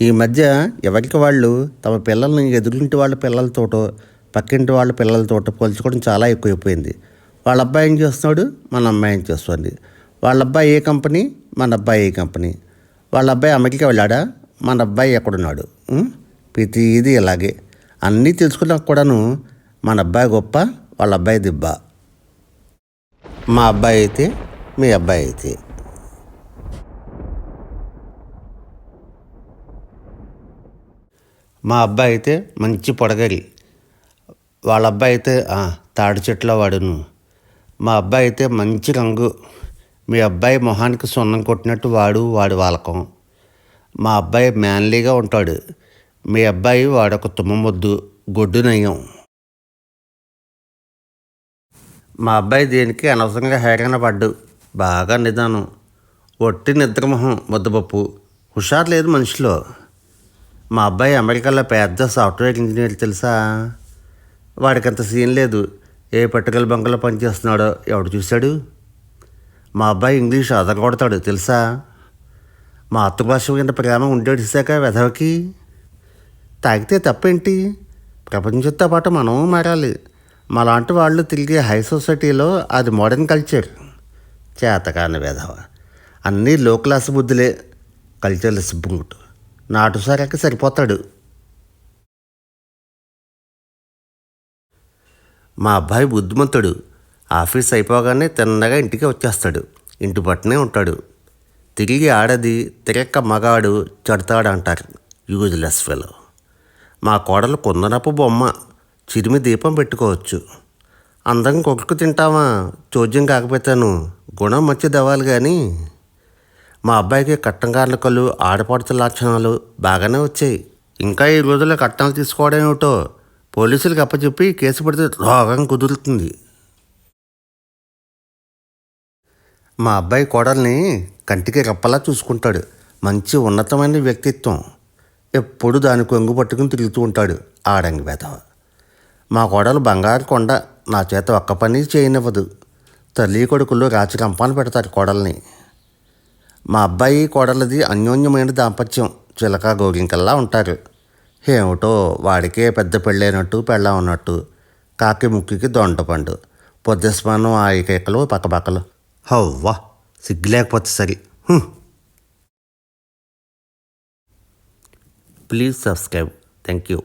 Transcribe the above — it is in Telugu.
ఈ మధ్య ఎవరికి వాళ్ళు తమ పిల్లల్ని ఎదురింటి వాళ్ళ పిల్లలతోటో పక్కింటి వాళ్ళ పిల్లలతోటో పోల్చుకోవడం చాలా ఎక్కువైపోయింది. వాళ్ళ అబ్బాయి ఏం చేస్తున్నాడు? మన అమ్మాయి ఏం చేస్తుంది? వాళ్ళ అబ్బాయి ఏ కంపెనీ? మన అబ్బాయి ఏ కంపెనీ? వాళ్ళ అబ్బాయి అమెరికా వెళ్ళాడా? మన అబ్బాయి ఎక్కడున్నాడు? ప్రతి ప్రతిదీ ఇలాగే. అన్నీ తెలుసుకున్నా కూడాను మన అబ్బాయి గొప్ప వాళ్ళ అబ్బాయి దిబ్బ. మా అబ్బాయి అయితే మీ అబ్బాయి అయితే. మా అబ్బాయి అయితే మంచి పొడగరి. వాళ్ళ అబ్బాయి అయితే తాడి చెట్లో వాడును. మా అబ్బాయి అయితే మంచి రంగు. మీ అబ్బాయి మొహానికి సున్నం కొట్టినట్టు వాడు వాడు వాలకం. మా అబ్బాయి మ్యాన్లీగా ఉంటాడు. మీ అబ్బాయి వాడొక తుమ్మొద్దు గొడ్డు నయం మా అబ్బాయి దేనికి అనవసరంగా హేరణ పడ్డు. బాగా నిదానం. ఒట్టి నిద్రమొహం ముద్దపప్పు. హుషారు లేదు మనిషిలో. మా అబ్బాయి అమెరికాలో పెద్ద సాఫ్ట్వేర్ ఇంజనీర్ తెలుసా? వాడికి అంత సీన్ లేదు. ఏ పట్టుకల బంకలో పనిచేస్తున్నాడో ఎవడు చూశాడు? మా అబ్బాయి ఇంగ్లీష్ అదగొడతాడు తెలుసా? మా అత్త కింద ప్రేమ ఉండేసాక వెధవకి. తాగితే తప్పేంటి? ప్రపంచంతో పాటు మనం మారాలి. మాలాంటి వాళ్ళు తిరిగే హై సొసైటీలో అది మోడర్న్ కల్చర్. చేతకాని వెధవ. అన్నీ లో క్లాస్ బుద్ధులే. కల్చర్లెస్ బుంగుట్ నాటు సరకి సరిపోతాడు. మా అబ్బాయి బుద్ధిమంతుడు. ఆఫీస్ అయిపోగానే తిన్నగా ఇంటికి వచ్చేస్తాడు. ఇంటి పట్టునే ఉంటాడు. తిరిగి ఆడది తిరక్క మగాడు చెడతాడు అంటారు యూజ్లెస్ ఫెలో. మా కోడలు కొందనపు బొమ్మ. చిరిమి దీపం పెట్టుకోవచ్చు. అందరం కొడుకు తింటావా? చోద్యం కాకపోతాను గుణం మంచిది అవ్వాలి కానీ మా అబ్బాయికి కట్టంగార్ల కళ్ళు ఆడపడుతుల లక్షణాలు బాగానే వచ్చాయి. ఇంకా ఈ రోజుల్లో కట్నాలు తీసుకోవడం ఏమిటో పోలీసులకు అప్పచెప్పి కేసు పెడితే రోగం కుదురుతుంది. మా అబ్బాయి కోడల్ని కంటికి రెప్పలా చూసుకుంటాడు. మంచి ఉన్నతమైన వ్యక్తిత్వం. ఎప్పుడు దాని కొంగు పట్టుకుని తిరుగుతూ ఉంటాడు ఆడంగి వెధవ. మా కోడలు బంగారు కొండ నా చేత ఒక్క పని చేయనివ్వదు. తల్లి కొడుకులు రాచకంపాలు పెడతారు కోడల్ని. మా అబ్బాయి కోడలది అన్యోన్యమైన దాంపత్యం. చిలక గోగింకల్లా ఉంటారు. ఏమిటో వాడికే పెద్ద పెళ్ళైనట్టు పెళ్ళ ఉన్నట్టు కాకి ముక్కికి దొండపండు పొద్దుస్మానం ఆ కేకలు పక్కపక్కలు. హవ్వా సిగ్గు లేకపోతే సరి ప్లీజ్ సబ్స్క్రైబ్. Thank you